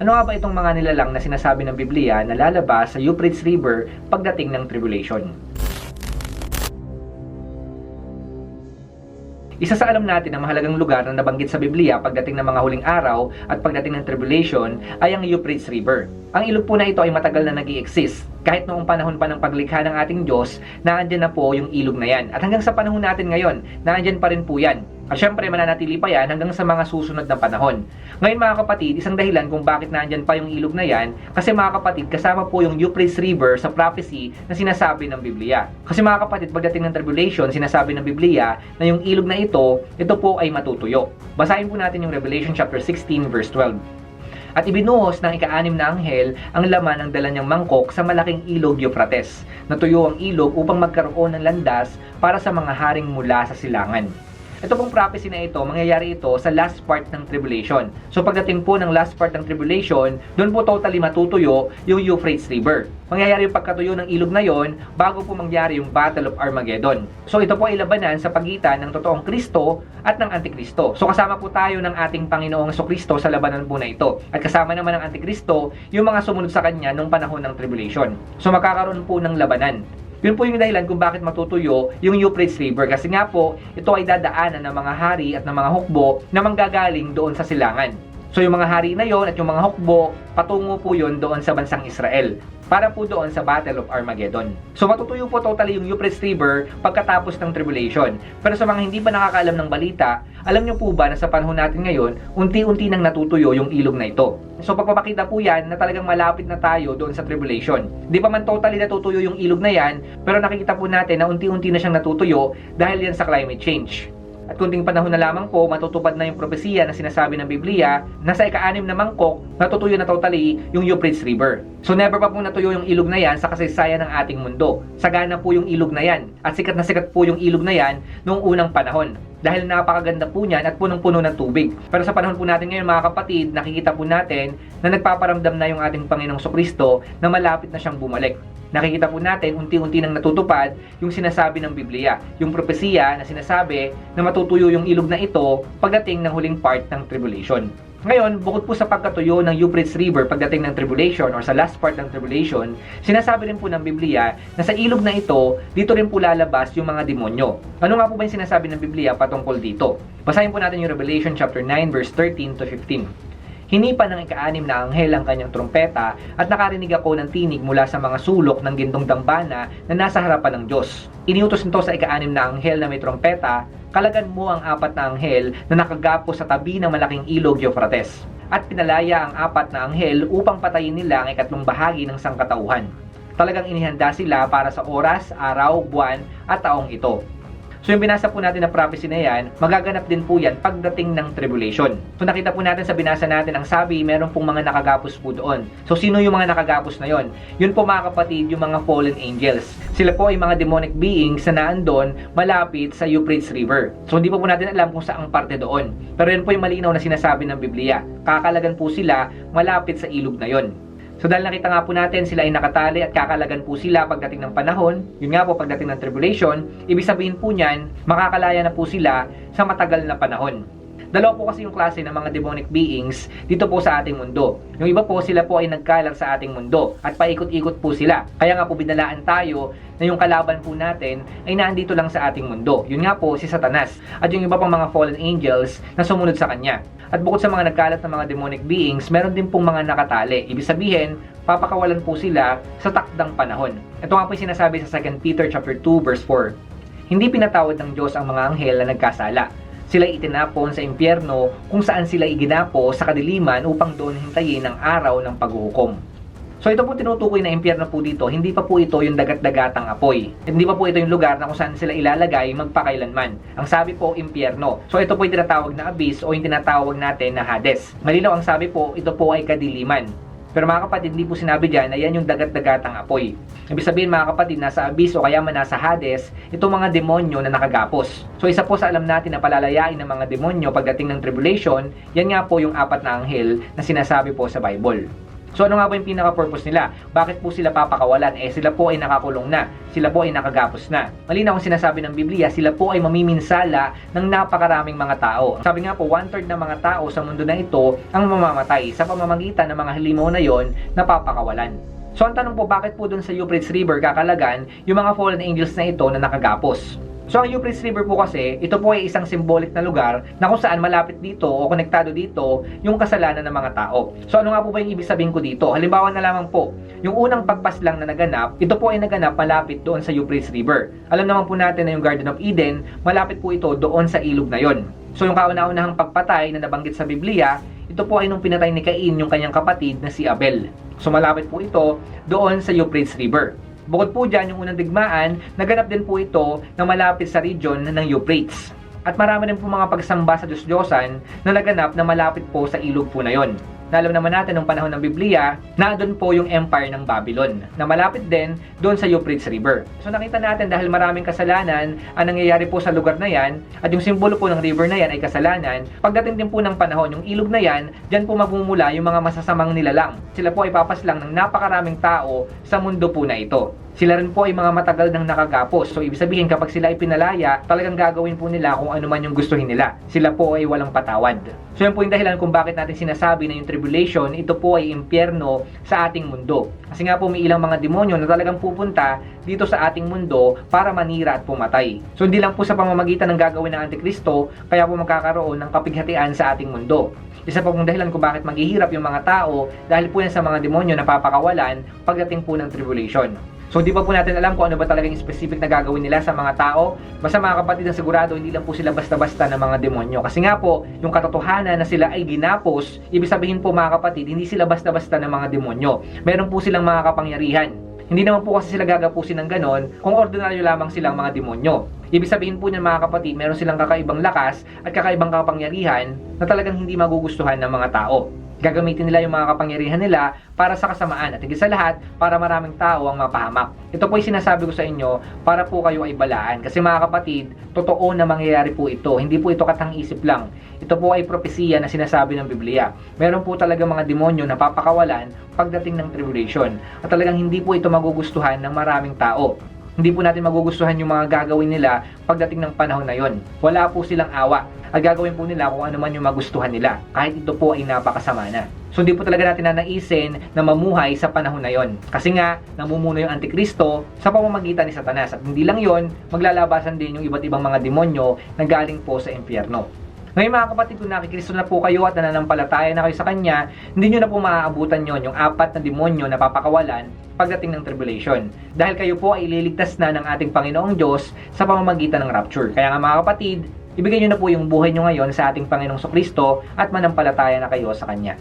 Ano nga ba itong mga nilalang na sinasabi ng Biblia na lalabas sa Euphrates River pagdating ng tribulation? Isa sa alam natin na mahalagang lugar na nabanggit sa Biblia pagdating ng mga huling araw at pagdating ng tribulation ay ang Euphrates River. Ang ilog po na ito ay matagal na nag exist Kahit noong panahon pa ng paglikha ng ating Diyos, naandyan na po yung ilog na yan. At hanggang sa panahon natin ngayon, naandyan pa rin po yan. At syempre, mananatili pa yan hanggang sa mga susunod na panahon. Ngayon mga kapatid, isang dahilan kung bakit naandyan pa yung ilog na yan, kasi mga kapatid, kasama po yung Euphrates River sa prophecy na sinasabi ng Biblia. Kasi mga kapatid, pagdating ng tribulation, sinasabi ng Biblia na yung ilog na ito, ito po ay matutuyo. Basahin po natin yung Revelation chapter 16 verse 12. At ibinuhos ng ika-anim na anghel ang laman ng dala niyang mangkok sa malaking ilog Euphrates. Natuyo ang ilog upang magkaroon ng landas para sa mga haring mula sa silangan. Ito pong prophecy na ito, mangyayari ito sa last part ng tribulation. So pagdating po ng last part ng tribulation, doon po totally matutuyo yung Euphrates River. Mangyayari yung pagkatuyo ng ilog na yon bago po mangyari yung Battle of Armageddon. So ito po ay labanan sa pagitan ng totoong Kristo at ng Antikristo. So kasama po tayo ng ating Panginoong Kristo sa labanan po na ito. At kasama naman ng Antikristo yung mga sumunod sa kanya nung panahon ng tribulation. So magkakaroon po ng labanan. Yun po yung dahilan kung bakit matutuyo yung Euphrates River. Kasi nga po, ito ay dadaanan ng mga hari at ng mga hukbo na manggagaling doon sa silangan. So yung mga hari na yon at yung mga hukbo, patungo po yon doon sa bansang Israel para po doon sa Battle of Armageddon. So matutuyo po totally yung Euphrates River pagkatapos ng tribulation. Pero sa mga hindi pa nakakaalam ng balita, alam nyo po ba na sa panahon natin ngayon, unti-unti nang natutuyo yung ilog na ito. So pagpapakita po yan na talagang malapit na tayo doon sa tribulation. Di pa man totally natutuyo yung ilog na yan, pero nakikita po natin na unti-unti na siyang natutuyo dahil yan sa climate change. At kunting panahon na lamang po, matutupad na yung propesiya na sinasabi ng Biblia na sa ika-anim na mangkok, natutuyo na totally yung Euphrates River. So never pa po natuyo yung ilog na yan sa kasaysayan ng ating mundo. Sagana po yung ilog na yan. At sikat na sikat po yung ilog na yan noong unang panahon dahil napakaganda po niyan at punong-puno ng tubig. Pero sa panahon po natin ngayon mga kapatid, nakikita po natin na nagpaparamdam na yung ating Panginoong Kristo na malapit na siyang bumalik nakikita po natin unti-unti nang natutupad yung sinasabi ng Biblia, yung propesiya na sinasabi na matutuyo yung ilog na ito pagdating ng huling part ng tribulation. Ngayon, bukod po sa pagkatuyo ng Euphrates River pagdating ng tribulation or sa last part ng tribulation, sinasabi rin po ng Biblia na sa ilog na ito, dito rin po lalabas yung mga demonyo. Ano nga po ba yung sinasabi ng Biblia patungkol dito? Basahin po natin yung Revelation chapter 9 verse 13 to 15. Hinipa ng ika-anim na anghel ang kanyang trumpeta at nakarinig ako ng tinig mula sa mga sulok ng gintong dambana na nasa harapan ng Diyos. Iniutos nito sa ika-anim na anghel na may trumpeta, kalagan mo ang apat na anghel na nakagapo sa tabi ng malaking ilog Euphrates. At pinalaya ang apat na anghel upang patayin nila ang ikatlong bahagi ng sangkatauhan. Talagang inihanda sila para sa oras, araw, buwan at taong ito So yung binasa po natin na prophecy na yan, magaganap din po yan pagdating ng tribulation. So nakita po natin sa binasa natin, ang sabi, meron pong mga nakagapos po doon. So sino yung mga nakagapos na yon? Yun po mga kapatid, yung mga fallen angels. Sila po ay mga demonic beings na naandon malapit sa Euphrates River. So hindi po po natin alam kung saang parte doon. Pero yun po yung malinaw na sinasabi ng Biblia. Kakalagan po sila malapit sa ilog na yon. So dahil nakita nga po natin sila ay nakatali at kakalagan po sila pagdating ng panahon, yun nga po pagdating ng tribulation, ibig sabihin po niyan, makakalaya na po sila sa matagal na panahon. Dalawa po kasi yung klase ng mga demonic beings dito po sa ating mundo. Yung iba po sila po ay nagkalat sa ating mundo at paikot-ikot po sila. Kaya nga po binalaan tayo na yung kalaban po natin ay naandito lang sa ating mundo. Yun nga po si Satanas at yung iba pang mga fallen angels na sumunod sa kanya. At bukod sa mga nagkalat ng mga demonic beings, meron din pong mga nakatali. Ibig sabihin, papakawalan po sila sa takdang panahon. Ito nga po yung sinasabi sa 2 Peter chapter 2 verse 4. Hindi pinatawad ng Diyos ang mga anghel na nagkasala sila itinapon sa impyerno kung saan sila iginapo sa kadiliman upang doon hintayin ang araw ng paghuhukom. So ito po tinutukoy na impyerno po dito, hindi pa po ito yung dagat-dagatang apoy. Hindi pa po ito yung lugar na kung saan sila ilalagay magpakailanman. Ang sabi po, impyerno. So ito po yung tinatawag na abyss o yung tinatawag natin na Hades. Malinaw ang sabi po, ito po ay kadiliman. Pero mga kapatid, hindi po sinabi dyan na yan yung dagat-dagatang apoy. Ibig sabihin mga kapatid, nasa abyss o kaya man nasa Hades, itong mga demonyo na nakagapos. So isa po sa alam natin na palalayain ng mga demonyo pagdating ng tribulation, yan nga po yung apat na anghel na sinasabi po sa Bible. So ano nga ba yung pinaka-purpose nila? Bakit po sila papakawalan? Eh sila po ay nakakulong na. Sila po ay nakagapos na. Malinaw ang sinasabi ng Biblia, sila po ay mamiminsala ng napakaraming mga tao. Sabi nga po, one-third ng mga tao sa mundo na ito ang mamamatay sa pamamagitan ng mga halimaw na yon na papakawalan. So ang tanong po, bakit po dun sa Euphrates River kakalagan yung mga fallen angels na ito na nakagapos? So ang Euphrates River po kasi, ito po ay isang symbolic na lugar na kung saan malapit dito o konektado dito yung kasalanan ng mga tao. So ano nga po ba yung ibig sabihin ko dito? Halimbawa na lamang po, yung unang pagpaslang na naganap, ito po ay naganap malapit doon sa Euphrates River. Alam naman po natin na yung Garden of Eden, malapit po ito doon sa ilog na yon. So yung kauna-unahang pagpatay na nabanggit sa Biblia, ito po ay nung pinatay ni Cain yung kanyang kapatid na si Abel. So malapit po ito doon sa Euphrates River. Bukod po dyan, yung unang digmaan, naganap din po ito na malapit sa region ng Euphrates. At marami rin po mga pagsamba sa Diyos-Diyosan na naganap na malapit po sa ilog po na yon. Na alam naman natin nung panahon ng Biblia, na doon po yung empire ng Babylon, na malapit din doon sa Euphrates River. So nakita natin dahil maraming kasalanan ang nangyayari po sa lugar na yan, at yung simbolo po ng river na yan ay kasalanan, pagdating din po ng panahon, yung ilog na yan, dyan po magmumula yung mga masasamang nilalang. Sila po ay papaslang ng napakaraming tao sa mundo po na ito. Sila rin po ay mga matagal nang nakagapos. So, ibig sabihin, kapag sila ay pinalaya, talagang gagawin po nila kung ano man yung gustuhin nila. Sila po ay walang patawad. So, yun po yung dahilan kung bakit natin sinasabi na yung tribulation, ito po ay impyerno sa ating mundo. Kasi nga po, may ilang mga demonyo na talagang pupunta dito sa ating mundo para manira at pumatay. So, hindi lang po sa pamamagitan ng gagawin ng Antikristo, kaya po magkakaroon ng kapighatian sa ating mundo. Isa pa pong dahilan kung bakit maghihirap yung mga tao dahil po yan sa mga demonyo na papakawalan pagdating po ng tribulation. So hindi pa po natin alam kung ano ba talaga yung specific na gagawin nila sa mga tao. Basta mga kapatid ang sigurado hindi lang po sila basta-basta na mga demonyo. Kasi nga po, yung katotohanan na sila ay ginapos, ibig sabihin po mga kapatid, hindi sila basta-basta na mga demonyo. Meron po silang mga kapangyarihan. Hindi naman po kasi sila gagapusin ng ganon kung ordinaryo lamang silang mga demonyo. Ibig sabihin po niyan mga kapatid, meron silang kakaibang lakas at kakaibang kapangyarihan na talagang hindi magugustuhan ng mga tao. Gagamitin nila yung mga kapangyarihan nila para sa kasamaan at higit sa lahat para maraming tao ang mapahamak. Ito po yung sinasabi ko sa inyo para po kayo ay balaan. Kasi mga kapatid, totoo na mangyayari po ito. Hindi po ito katang-isip lang. Ito po ay propesiya na sinasabi ng Biblia. Meron po talaga mga demonyo na papakawalan pagdating ng tribulation. At talagang hindi po ito magugustuhan ng maraming tao hindi po natin magugustuhan yung mga gagawin nila pagdating ng panahon na yon. Wala po silang awa. At gagawin po nila kung ano man yung magustuhan nila. Kahit ito po ay napakasama na. So hindi po talaga natin nanaisin na mamuhay sa panahon na yon. Kasi nga, namumuno yung Antikristo sa pamamagitan ni Satanas. At hindi lang yon, maglalabasan din yung iba't ibang mga demonyo na galing po sa impyerno. Ngayon mga kapatid, kung nakikristo na po kayo at nananampalataya na kayo sa Kanya, hindi nyo na po maaabutan yon yung apat na demonyo na papakawalan pagdating ng tribulation. Dahil kayo po ay ililigtas na ng ating Panginoong Diyos sa pamamagitan ng rapture. Kaya nga mga kapatid, ibigay nyo na po yung buhay nyo ngayon sa ating Panginoong Kristo at manampalataya na kayo sa Kanya.